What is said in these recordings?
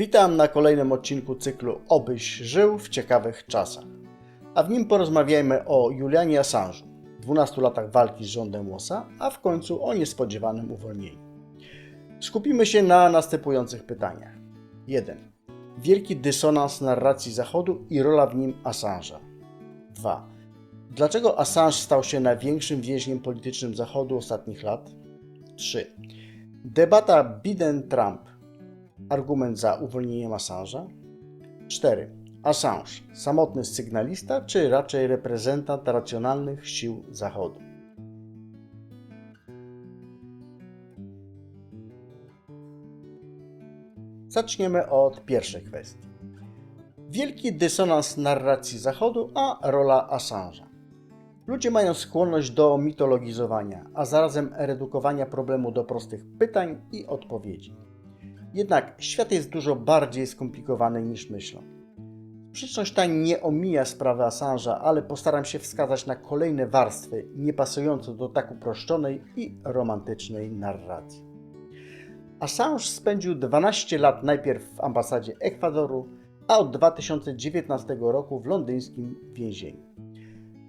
Witam na kolejnym odcinku cyklu Obyś żył w ciekawych czasach. A w nim porozmawiajmy o Julianie Assange'u, 12 latach walki z rządem USA, a w końcu o niespodziewanym uwolnieniu. Skupimy się na następujących pytaniach. 1. Wielki dysonans narracji Zachodu i rola w nim Assange'a. 2. Dlaczego Assange stał się największym więźniem politycznym Zachodu ostatnich lat? 3. Debata Biden-Trump. Argument za uwolnieniem Assange'a. 4. Assange. Samotny sygnalista, czy raczej reprezentant racjonalnych sił Zachodu? Zaczniemy od pierwszej kwestii. Wielki dysonans narracji Zachodu, a rola Assange'a. Ludzie mają skłonność do mitologizowania, a zarazem redukowania problemu do prostych pytań i odpowiedzi. Jednak świat jest dużo bardziej skomplikowany niż myślą. Sprzeczność ta nie omija sprawy Assange'a, ale postaram się wskazać na kolejne warstwy niepasujące do tak uproszczonej i romantycznej narracji. Assange spędził 12 lat najpierw w ambasadzie Ekwadoru, a od 2019 roku w londyńskim więzieniu.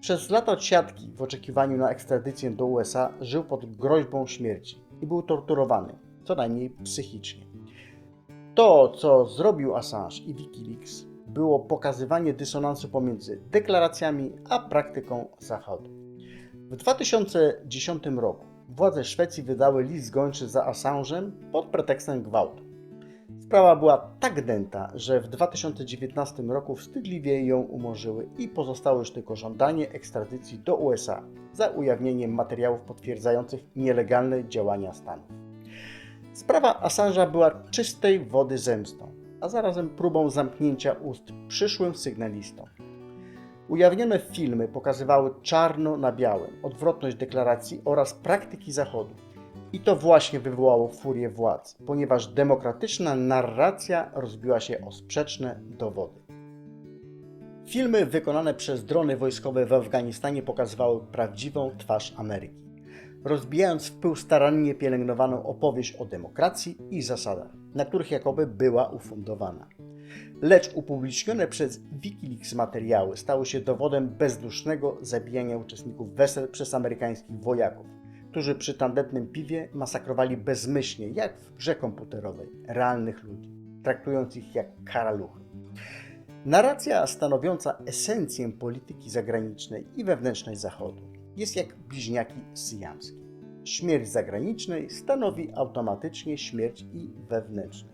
Przez lata siatki w oczekiwaniu na ekstradycję do USA żył pod groźbą śmierci i był torturowany, co najmniej psychicznie. To, co zrobił Assange i Wikileaks, było pokazywanie dysonansu pomiędzy deklaracjami a praktyką Zachodu. W 2010 roku władze Szwecji wydały list gończy za Assange'em pod pretekstem gwałtu. Sprawa była tak dęta, że w 2019 roku wstydliwie ją umorzyły i pozostało już tylko żądanie ekstradycji do USA za ujawnienie materiałów potwierdzających nielegalne działania Stanów. Sprawa Assange'a była czystej wody zemstą, a zarazem próbą zamknięcia ust przyszłym sygnalistom. Ujawnione filmy pokazywały czarno na białym odwrotność deklaracji oraz praktyki Zachodu. I to właśnie wywołało furię władz, ponieważ demokratyczna narracja rozbiła się o sprzeczne dowody. Filmy wykonane przez drony wojskowe w Afganistanie pokazywały prawdziwą twarz Ameryki, rozbijając w pył starannie pielęgnowaną opowieść o demokracji i zasadach, na których jakoby była ufundowana. Lecz upublicznione przez Wikileaks materiały stały się dowodem bezdusznego zabijania uczestników wesel przez amerykańskich wojaków, którzy przy tandetnym piwie masakrowali bezmyślnie, jak w grze komputerowej, realnych ludzi, traktując ich jak karaluchy. Narracja stanowiąca esencję polityki zagranicznej i wewnętrznej Zachodu jest jak bliźniaki syjamskie. Śmierć zagranicznej stanowi automatycznie śmierć i wewnętrznej.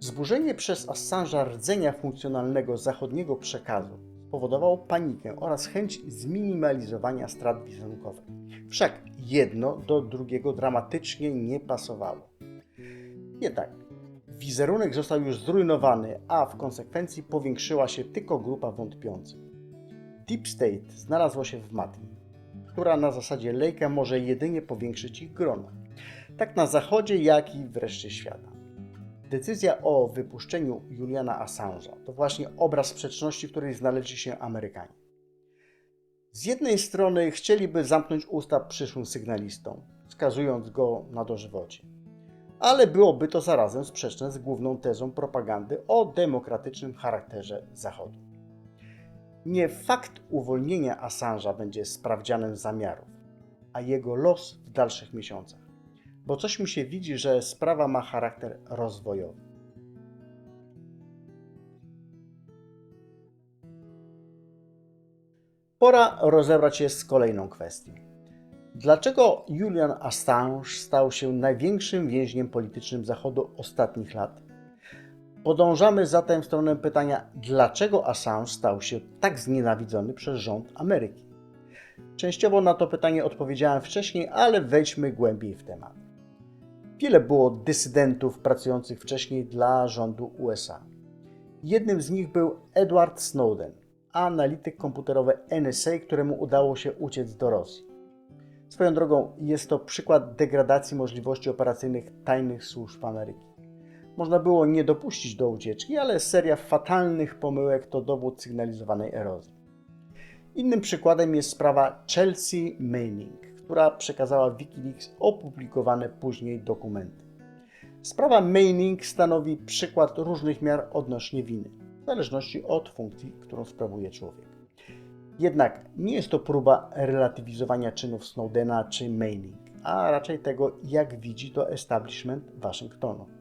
Zburzenie przez Assange'a rdzenia funkcjonalnego zachodniego przekazu spowodowało panikę oraz chęć zminimalizowania strat wizerunkowych. Wszak jedno do drugiego dramatycznie nie pasowało. Jednak wizerunek został już zrujnowany, a w konsekwencji powiększyła się tylko grupa wątpiących. Deep State znalazło się w matni, która na zasadzie lejka może jedynie powiększyć ich grono. Tak na zachodzie, jak i w reszcie świata. Decyzja o wypuszczeniu Juliana Assange'a to właśnie obraz sprzeczności, w której znaleźli się Amerykanie. Z jednej strony chcieliby zamknąć usta przyszłym sygnalistom, skazując go na dożywocie. Ale byłoby to zarazem sprzeczne z główną tezą propagandy o demokratycznym charakterze Zachodu. Nie fakt uwolnienia Assange'a będzie sprawdzianem zamiarów, a jego los w dalszych miesiącach bo coś mi się widzi, że sprawa ma charakter rozwojowy. Pora rozebrać się z kolejną kwestią. Dlaczego Julian Assange stał się największym więźniem politycznym Zachodu ostatnich lat? Podążamy zatem w stronę pytania, dlaczego Assange stał się tak znienawidzony przez rząd Ameryki? Częściowo na to pytanie odpowiedziałem wcześniej, ale wejdźmy głębiej w temat. Wiele było dysydentów pracujących wcześniej dla rządu USA. Jednym z nich był Edward Snowden, analityk komputerowy NSA, któremu udało się uciec do Rosji. Swoją drogą jest to przykład degradacji możliwości operacyjnych tajnych służb Ameryki. Można było nie dopuścić do ucieczki, ale seria fatalnych pomyłek to dowód sygnalizowanej erozji. Innym przykładem jest sprawa Chelsea Manning która przekazała Wikileaks opublikowane później dokumenty. Sprawa Manning stanowi przykład różnych miar odnośnie winy, w zależności od funkcji, którą sprawuje człowiek. Jednak nie jest to próba relatywizowania czynów Snowdena czy Manning, a raczej tego, jak widzi to establishment Waszyngtonu.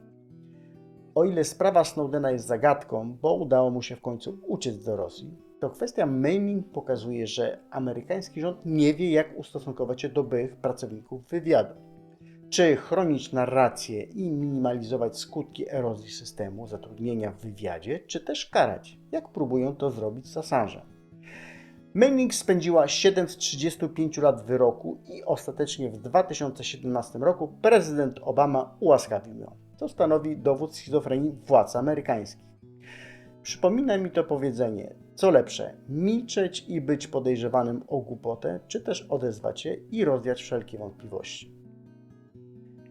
O ile sprawa Snowdena jest zagadką, bo udało mu się w końcu uciec do Rosji, to kwestia Manning pokazuje, że amerykański rząd nie wie, jak ustosunkować się do byłych pracowników wywiadu. Czy chronić narrację i minimalizować skutki erozji systemu zatrudnienia w wywiadzie, czy też karać, jak próbują to zrobić z Assange'em. Manning spędziła 7 z 35 lat wyroku i ostatecznie w 2017 roku prezydent Obama ułaskawił ją. To stanowi dowód schizofrenii władz amerykańskich. Przypomina mi to powiedzenie, co lepsze, milczeć i być podejrzewanym o głupotę, czy też odezwać się i rozwiać wszelkie wątpliwości.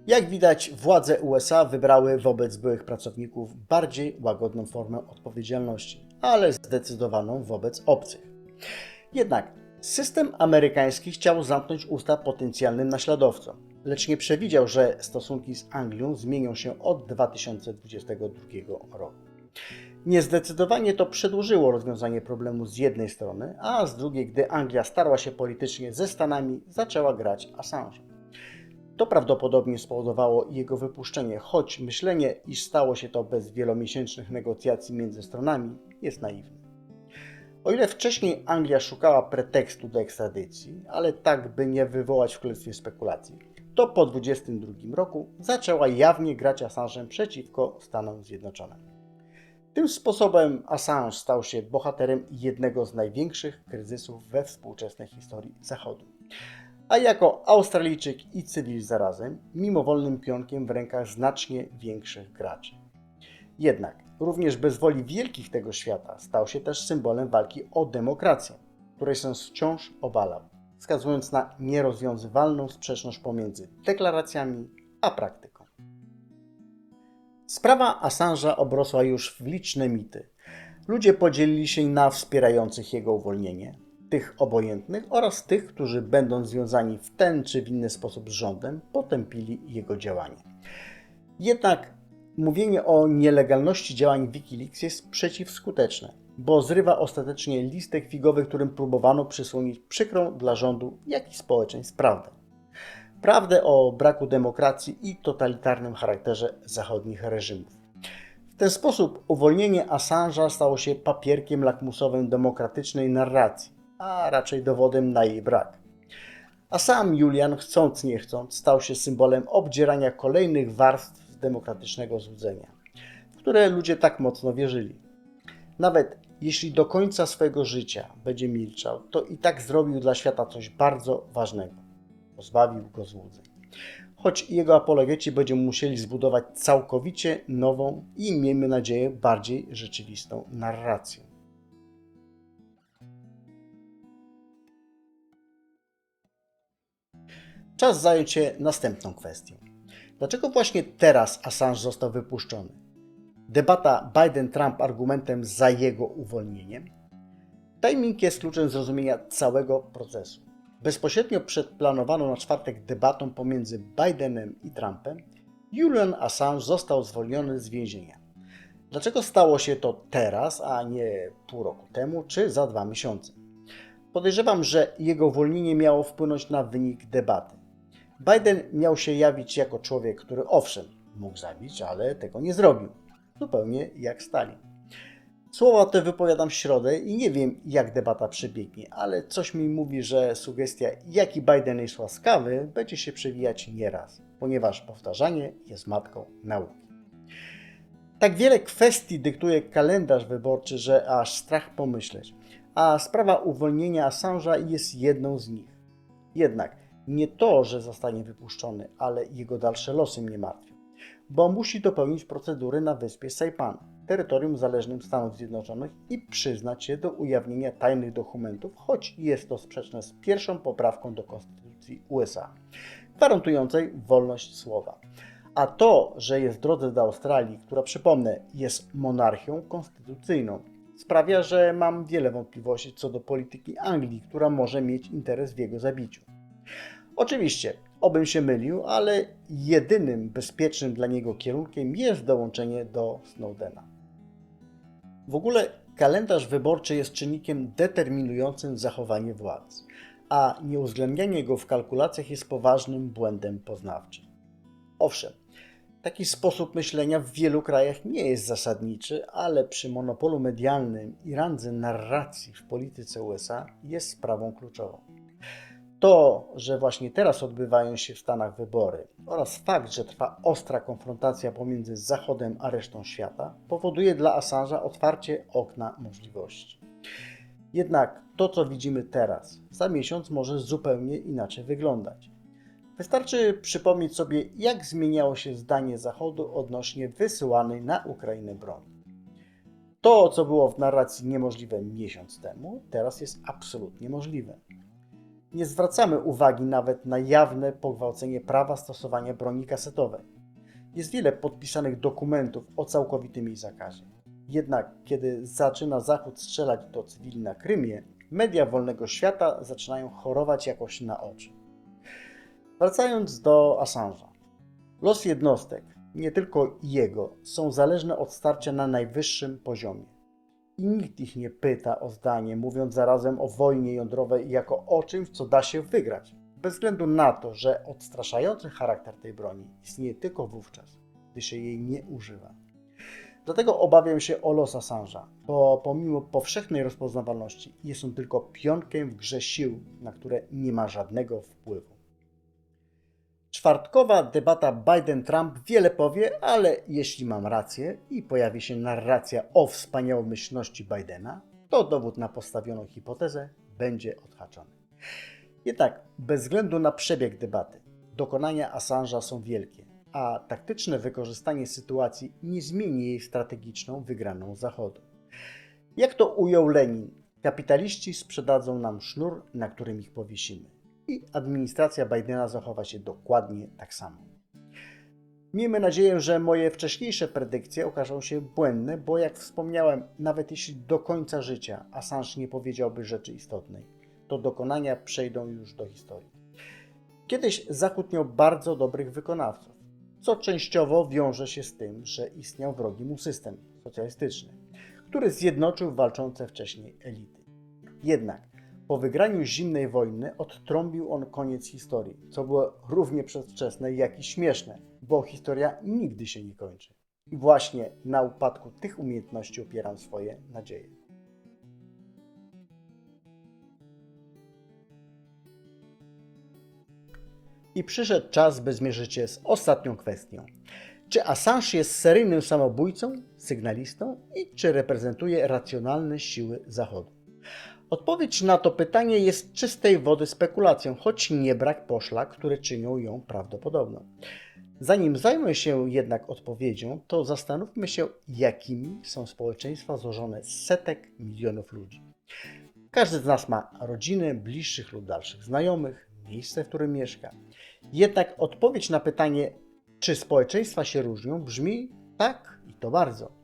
Jak widać, władze USA wybrały wobec byłych pracowników bardziej łagodną formę odpowiedzialności, ale zdecydowaną wobec obcych. Jednak system amerykański chciał zamknąć usta potencjalnym naśladowcom, lecz nie przewidział, że stosunki z Anglią zmienią się od 2022 roku. Niezdecydowanie to przedłużyło rozwiązanie problemu z jednej strony, a z drugiej, gdy Anglia starła się politycznie ze Stanami, zaczęła grać Assange. To prawdopodobnie spowodowało jego wypuszczenie, choć myślenie, iż stało się to bez wielomiesięcznych negocjacji między stronami, jest naiwne. O ile wcześniej Anglia szukała pretekstu do ekstradycji, ale tak by nie wywołać w królestwie spekulacji, to po 22 roku zaczęła jawnie grać Assange'em przeciwko Stanom Zjednoczonym. Tym sposobem Assange stał się bohaterem jednego z największych kryzysów we współczesnej historii Zachodu. A jako Australijczyk i cywil zarazem, mimowolnym pionkiem w rękach znacznie większych graczy. Jednak również bez woli wielkich tego świata stał się też symbolem walki o demokrację, której sens wciąż obalał, wskazując na nierozwiązywalną sprzeczność pomiędzy deklaracjami a praktyką. Sprawa Assange'a obrosła już w liczne mity. Ludzie podzielili się na wspierających jego uwolnienie, tych obojętnych oraz tych, którzy będąc związani w ten czy w inny sposób z rządem, potępili jego działanie. Jednak mówienie o nielegalności działań Wikileaks jest przeciwskuteczne, bo zrywa ostatecznie listek figowy, którym próbowano przysłonić przykrą dla rządu, jak i społeczeństw prawdę. Prawdę o braku demokracji i totalitarnym charakterze zachodnich reżimów. W ten sposób uwolnienie Assange'a stało się papierkiem lakmusowym demokratycznej narracji, a raczej dowodem na jej brak. A sam Julian, chcąc nie chcąc, stał się symbolem obdzierania kolejnych warstw demokratycznego złudzenia, w które ludzie tak mocno wierzyli. Nawet jeśli do końca swojego życia będzie milczał, to i tak zrobił dla świata coś bardzo ważnego. Pozbawił go złudzeń. Choć jego apologeci będziemy musieli zbudować całkowicie nową i, miejmy nadzieję, bardziej rzeczywistą narrację. Czas zająć się następną kwestią. Dlaczego właśnie teraz Assange został wypuszczony? Debata Biden-Trump argumentem za jego uwolnieniem? Timing jest kluczem zrozumienia całego procesu. Bezpośrednio przed planowaną na czwartek debatą pomiędzy Bidenem i Trumpem, Julian Assange został zwolniony z więzienia. Dlaczego stało się to teraz, a nie pół roku temu, czy za dwa miesiące? Podejrzewam, że jego uwolnienie miało wpłynąć na wynik debaty. Biden miał się jawić jako człowiek, który owszem, mógł zabić, ale tego nie zrobił. Zupełnie jak Stalin. Słowa te wypowiadam w środę i nie wiem, jak debata przebiegnie, ale coś mi mówi, że sugestia, jaki Biden jest łaskawy, będzie się przewijać nieraz, ponieważ powtarzanie jest matką nauki. Tak wiele kwestii dyktuje kalendarz wyborczy, że aż strach pomyśleć, a sprawa uwolnienia Assange'a jest jedną z nich. Jednak nie to, że zostanie wypuszczony, ale jego dalsze losy mnie martwią, bo musi dopełnić procedury na wyspie Saipan, terytorium zależnym Stanów Zjednoczonych i przyznać się do ujawnienia tajnych dokumentów, choć jest to sprzeczne z pierwszą poprawką do Konstytucji USA, gwarantującej wolność słowa. A to, że jest w drodze do Australii, która przypomnę jest monarchią konstytucyjną, sprawia, że mam wiele wątpliwości co do polityki Anglii, która może mieć interes w jego zabiciu. Oczywiście, Obym się mylił, ale jedynym bezpiecznym dla niego kierunkiem jest dołączenie do Snowdena. W ogóle kalendarz wyborczy jest czynnikiem determinującym zachowanie władz, a nieuwzględnianie go w kalkulacjach jest poważnym błędem poznawczym. Owszem, taki sposób myślenia w wielu krajach nie jest zasadniczy, ale przy monopolu medialnym i randze narracji w polityce USA jest sprawą kluczową. To, że właśnie teraz odbywają się w Stanach wybory oraz fakt, że trwa ostra konfrontacja pomiędzy Zachodem a resztą świata, powoduje dla Assange'a otwarcie okna możliwości. Jednak to, co widzimy teraz, za miesiąc może zupełnie inaczej wyglądać. Wystarczy przypomnieć sobie, jak zmieniało się zdanie Zachodu odnośnie wysyłanej na Ukrainę broni. To, co było w narracji niemożliwe miesiąc temu, teraz jest absolutnie możliwe. Nie zwracamy uwagi nawet na jawne pogwałcenie prawa stosowania broni kasetowej. Jest wiele podpisanych dokumentów o całkowitym jej zakazie. Jednak kiedy zaczyna Zachód strzelać do cywili na Krymie, media wolnego świata zaczynają chorować jakoś na oczy. Wracając do Assange'a. Los jednostek, nie tylko jego, są zależne od starcia na najwyższym poziomie. I nikt ich nie pyta o zdanie, mówiąc zarazem o wojnie jądrowej jako o czymś, co da się wygrać. Bez względu na to, że odstraszający charakter tej broni istnieje tylko wówczas, gdy się jej nie używa. Dlatego obawiam się o los Assange'a, bo pomimo powszechnej rozpoznawalności jest on tylko pionkiem w grze sił, na które nie ma żadnego wpływu. Czwartkowa debata Biden-Trump wiele powie, ale jeśli mam rację i pojawi się narracja o wspaniałomyślności Bidena, to dowód na postawioną hipotezę będzie odhaczony. Jednak bez względu na przebieg debaty, dokonania Assange'a są wielkie, a taktyczne wykorzystanie sytuacji nie zmieni jej strategiczną wygraną Zachodu. Jak to ujął Lenin, kapitaliści sprzedadzą nam sznur, na którym ich powiesimy i administracja Bidena zachowa się dokładnie tak samo. Miejmy nadzieję, że moje wcześniejsze predykcje okażą się błędne, bo jak wspomniałem, nawet jeśli do końca życia Assange nie powiedziałby rzeczy istotnej, to dokonania przejdą już do historii. Kiedyś Zachód miał bardzo dobrych wykonawców, co częściowo wiąże się z tym, że istniał wrogi mu system socjalistyczny, który zjednoczył walczące wcześniej elity. Jednak po wygraniu zimnej wojny odtrąbił on koniec historii, co było równie przedwczesne, jak i śmieszne, bo historia nigdy się nie kończy. I właśnie na upadku tych umiejętności opieram swoje nadzieje. I przyszedł czas, by zmierzyć się z ostatnią kwestią. Czy Assange jest seryjnym samobójcą, sygnalistą i czy reprezentuje racjonalne siły Zachodu? Odpowiedź na to pytanie jest czystej wody spekulacją, choć nie brak poszlak, które czynią ją prawdopodobną. Zanim zajmę się jednak odpowiedzią, to zastanówmy się, jakimi są społeczeństwa złożone z setek milionów ludzi. Każdy z nas ma rodziny, bliższych lub dalszych znajomych, miejsce, w którym mieszka. Jednak odpowiedź na pytanie, czy społeczeństwa się różnią, brzmi tak i to bardzo.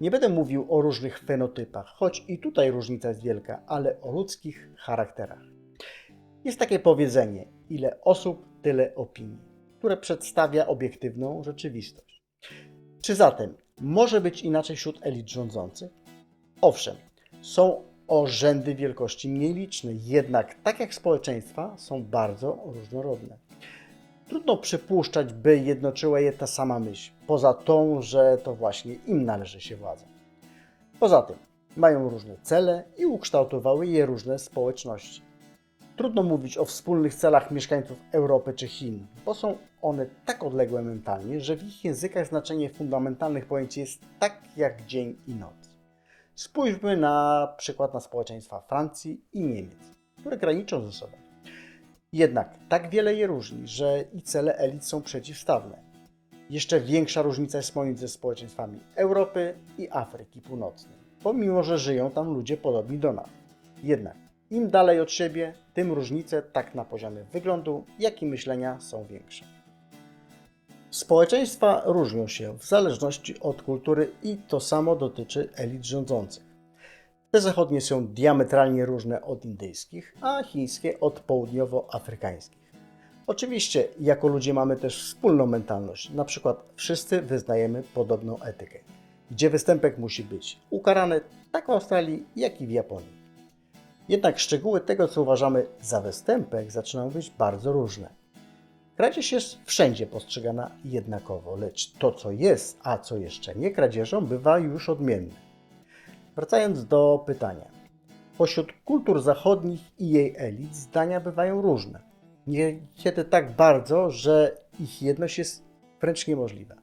Nie będę mówił o różnych fenotypach, choć i tutaj różnica jest wielka, ale o ludzkich charakterach. Jest takie powiedzenie: ile osób, tyle opinii, które przedstawia obiektywną rzeczywistość. Czy zatem może być inaczej wśród elit rządzących? Owszem, są orzędy wielkości mniej liczne, jednak tak jak społeczeństwa są bardzo różnorodne. Trudno przypuszczać, by jednoczyła je ta sama myśl, poza tą, że to właśnie im należy się władza. Poza tym, mają różne cele i ukształtowały je różne społeczności. Trudno mówić o wspólnych celach mieszkańców Europy czy Chin, bo są one tak odległe mentalnie, że w ich językach znaczenie fundamentalnych pojęć jest tak jak dzień i noc. Spójrzmy na przykład na społeczeństwa Francji i Niemiec, które graniczą ze sobą. Jednak tak wiele je różni, że i cele elit są przeciwstawne. Jeszcze większa różnica jest pomiędzy społeczeństwami Europy i Afryki Północnej, pomimo że żyją tam ludzie podobni do nas. Jednak im dalej od siebie, tym różnice tak na poziomie wyglądu, jak i myślenia są większe. Społeczeństwa różnią się w zależności od kultury i to samo dotyczy elit rządzących. Te zachodnie są diametralnie różne od indyjskich, a chińskie od południowoafrykańskich. Oczywiście, jako ludzie mamy też wspólną mentalność. Na przykład wszyscy wyznajemy podobną etykę, gdzie występek musi być ukarany tak w Australii, jak i w Japonii. Jednak szczegóły tego, co uważamy za występek, zaczynają być bardzo różne. Kradzież jest wszędzie postrzegana jednakowo, lecz to, co jest, a co jeszcze nie kradzieżą, bywa już odmienne. Wracając do pytania. Pośród kultur zachodnich i jej elit zdania bywają różne. Niekiedy tak bardzo, że ich jedność jest wręcz niemożliwa.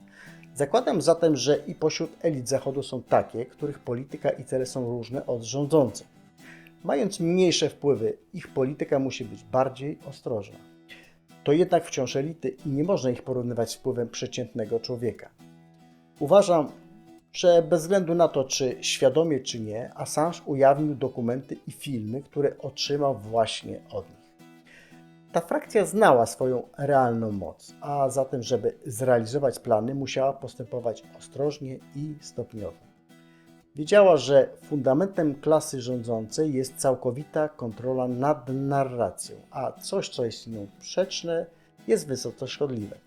Zakładam zatem, że i pośród elit Zachodu są takie, których polityka i cele są różne od rządzących. Mając mniejsze wpływy, ich polityka musi być bardziej ostrożna. To jednak wciąż elity i nie można ich porównywać z wpływem przeciętnego człowieka. Uważam, że bez względu na to, czy świadomie, czy nie, Assange ujawnił dokumenty i filmy, które otrzymał właśnie od nich. Ta frakcja znała swoją realną moc, a zatem, żeby zrealizować plany, musiała postępować ostrożnie i stopniowo. Wiedziała, że fundamentem klasy rządzącej jest całkowita kontrola nad narracją, a coś, co jest nią sprzeczne, jest wysoce szkodliwe.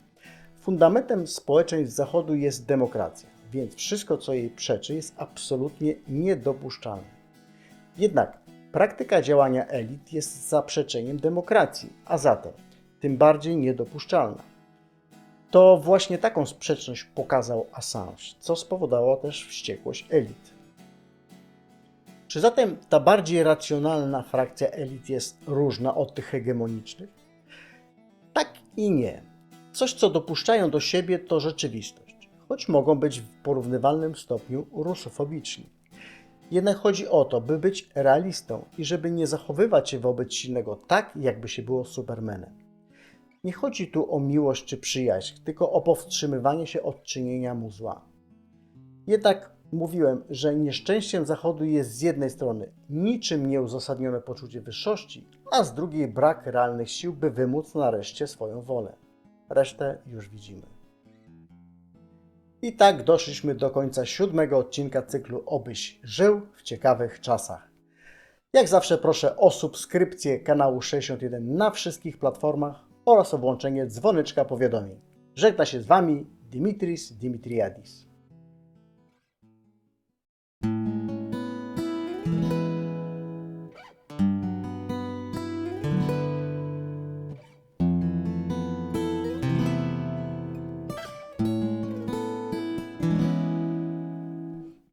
Fundamentem społeczeństw Zachodu jest demokracja, więc wszystko, co jej przeczy, jest absolutnie niedopuszczalne. Jednak praktyka działania elit jest zaprzeczeniem demokracji, a zatem tym bardziej niedopuszczalna. To właśnie taką sprzeczność pokazał Assange, co spowodowało też wściekłość elit. Czy zatem ta bardziej racjonalna frakcja elit jest różna od tych hegemonicznych? Tak i nie. Coś, co dopuszczają do siebie, to rzeczywistość, choć mogą być w porównywalnym stopniu rusofobiczni. Jednak chodzi o to, by być realistą i żeby nie zachowywać się wobec silnego tak, jakby się było Supermanem. Nie chodzi tu o miłość czy przyjaźń, tylko o powstrzymywanie się od czynienia mu zła. Jednak mówiłem, że nieszczęściem Zachodu jest z jednej strony niczym nieuzasadnione poczucie wyższości, a z drugiej brak realnych sił, by wymóc nareszcie swoją wolę. Resztę już widzimy. I tak doszliśmy do końca siódmego odcinka cyklu Obyś żył w ciekawych czasach. Jak zawsze proszę o subskrypcję kanału 61 na wszystkich platformach oraz o włączenie dzwoneczka powiadomień. Żegna się z Wami Dimitris Dimitriadis.